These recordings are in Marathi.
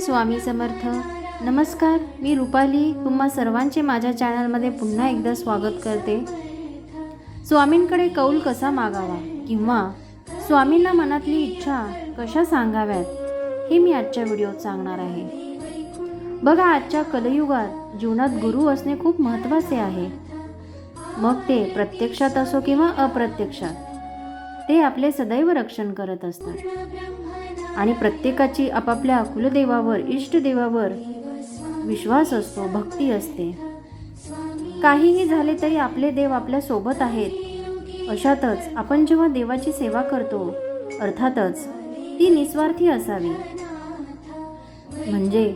श्री स्वामी समर्थ. नमस्कार मी रुपाली. तुम्हा सर्वांचे माझ्या चॅनलमध्ये पुन्हा एकदा स्वागत करते. स्वामींकडे कौल कसा मागावा किंवा स्वामींना मनातली इच्छा कशा सांगाव्यात हे मी आजच्या व्हिडिओत सांगणार आहे. बघा आजच्या कलयुगात जीवनात गुरु असणे खूप महत्त्वाचे आहे. मग ते प्रत्यक्षात असो किंवा अप्रत्यक्षात ते आपले सदैव रक्षण करत असतात. आणि प्रत्येकाची आपापल्या कुलदेवावर इष्टदेवावर विश्वास असतो भक्ती असते. काहीही झाले तरी आपले देव आपल्यासोबत आहेत. अशातच आपण जेव्हा देवाची सेवा करतो अर्थातच ती निस्वार्थी असावी. म्हणजे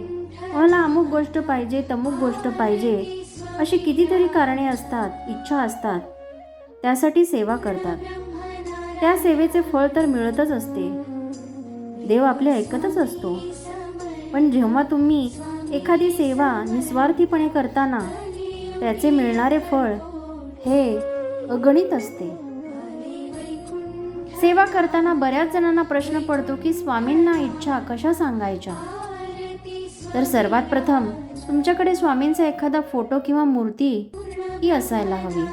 मला अमुक गोष्ट पाहिजे तमुक गोष्ट पाहिजे अशी कितीतरी कारणे असतात इच्छा असतात त्यासाठी सेवा करतात. त्या सेवेचे फळ तर मिळतच असते. देव आपले ऐकतच असतो. पण जेव्हा तुम्ही एखादी सेवा निस्वार्थीपणे करताना त्याचे मिळणारे फळ हे अगणित असते. सेवा करताना बऱ्याच जणांना प्रश्न पडतो की स्वामींना इच्छा कशा सांगायच्या? तर सर्वात प्रथम तुमच्याकडे स्वामींचा एखादा फोटो किंवा मूर्ती ही असायला हवी.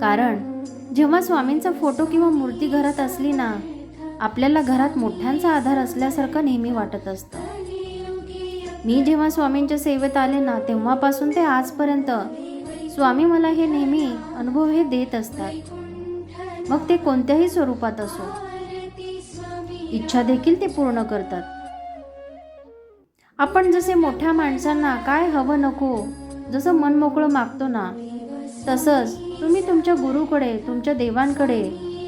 कारण जेव्हा स्वामींचा फोटो किंवा मूर्ती घरात असली ना आपल्याला घरात मोठ्यांचा आधार असल्यासारखं नेहमी वाटत असतं. मी जेव्हा स्वामींच्या सेवेत आले ना तेव्हापासून ते आजपर्यंत स्वामी मला हे नेहमी अनुभव हे देत असतात. मग ते कोणत्याही स्वरूपात असो. इच्छा देखील ते पूर्ण करतात. आपण जसे मोठ्या माणसांना काय हवं नको जसं मन मोकळं मागतो ना तसंच तुम्ही तुमच्या गुरुकडे तुमच्या देवांकडे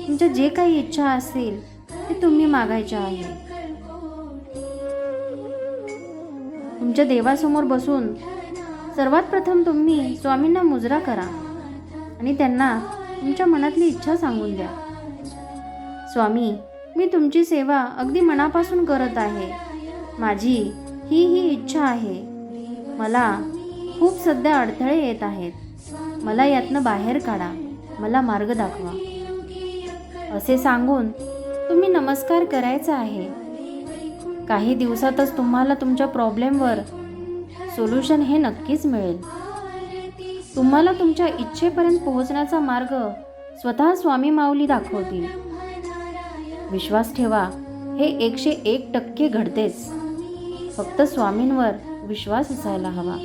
तुमच्या जे काही इच्छा असेल ते तुम्ही मागायचे आहे. तुमच्या देवासमोर बसून सर्वात प्रथम तुम्ही स्वामींना मुजरा करा आणि त्यांना तुमच्या मनातली इच्छा सांगून द्या. स्वामी मी तुमची सेवा अगदी मनापासून करत आहे. माझी ही ही इच्छा आहे. मला खूप सध्या अडथळे येत आहेत. मला यातनं बाहेर काढा. मला मार्ग दाखवा. असे सांगून तुम्ही नमस्कार करायचा आहे. काही दिवसातच तुम्हाला तुमच्या प्रॉब्लेमवर सोल्युशन हे नक्कीच मिळेल. तुम्हाला तुमच्या इच्छेपर्यंत पोहोचण्याचा मार्ग स्वतः स्वामी माऊली दाखवतील. विश्वास ठेवा हे एकशे एक टक्के घडतेच. फक्त स्वामींवर विश्वास असायला हवा.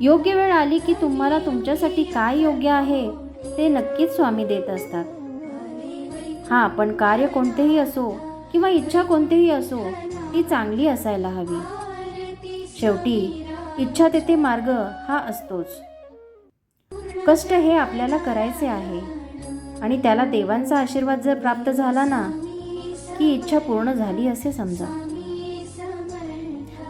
योग्य वेळ आली की तुम्हाला तुमच्यासाठी काय योग्य आहे ते नक्कीच स्वामी देत असतात. हां पण कार्य कोणतेही असो किंवा इच्छा कोणतीही असो ती चांगली असायला हवी. शेवटी इच्छा तेथे मार्ग हा असतोच. कष्ट हे आपल्याला करायचे आहे. आणि त्याला देवांचा आशीर्वाद जर प्राप्त झाला ना की इच्छा पूर्ण झाली असे समजा.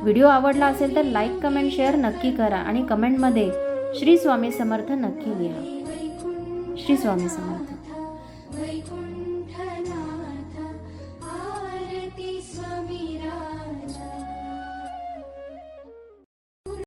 व्हिडिओ आवडला असेल तर लाईक कमेंट शेअर नक्की करा आणि कमेंटमध्ये श्री स्वामी समर्थ नक्की लिहा. श्री स्वामी समर्थ.